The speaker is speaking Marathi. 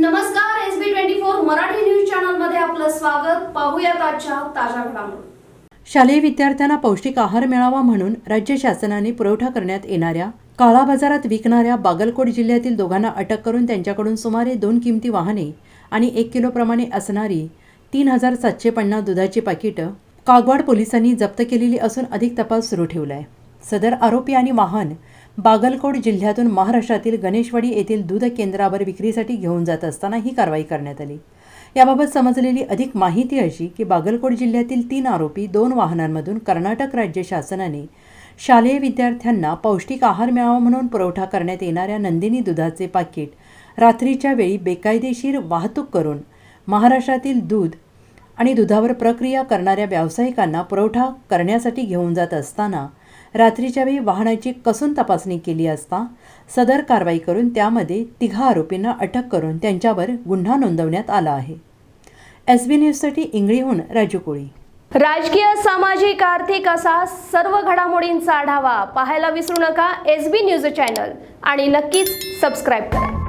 नमस्कार S B twenty four Marathi news चॅनलमध्ये आपलं स्वागत. पाहूयात आजच्या ताज्या घडामोडी. शालेय विद्यार्थ्यांना पौष्टिक आहार मिळावा म्हणून राज्य शासनाने पुरवठा करण्यात येणाऱ्या काळा बाजारात विकणाऱ्या बागलकोट जिल्ह्यातील दोघांना अटक करून त्यांच्याकडून सुमारे दोन किमती वाहने आणि एक किलोप्रमाणे असणारी तीन हजार सातशे पन्नास दुधाची पाकिटं कागवाड पोलिसांनी जप्त केलेली असून अधिक तपास सुरू ठेवला आहे सदर आरोपी आणि वाहन बागलकोट जिल्ह्यातून महाराष्ट्रातील गणेशवाडी येथील दूध केंद्रावर विक्रीसाठी घेऊन जात असताना ही कारवाई करण्यात आली. याबाबत समजलेली अधिक माहिती अशी की बागलकोट जिल्ह्यातील तीन आरोपी दोन वाहनांमधून कर्नाटक राज्य शासनाने शालेय विद्यार्थ्यांना पौष्टिक आहार मिळावा म्हणून पुरवठा करण्यात येणाऱ्या नंदिनी दुधाचे पाकिट रात्रीच्या वेळी बेकायदेशीर वाहतूक करून महाराष्ट्रातील दूध आणि दुधावर प्रक्रिया करणाऱ्या व्यावसायिकांना पुरवठा करण्यासाठी घेऊन जात असताना रात्रीच्या वेळी वाहनाची कसून तपासणी केली असता सदर कारवाई करून त्यामध्ये तिघा आरोपींना अटक करून त्यांच्यावर गुन्हा नोंदवण्यात आला आहे. एस बी न्यूजसाठी इंगळीहून राजू कोळी. राजकीय सामाजिक आर्थिक असा सर्व घडामोडींचा आढावा पाहायला विसरू नका एस बी न्यूज चॅनल आणि नक्कीच सबस्क्राईब करा.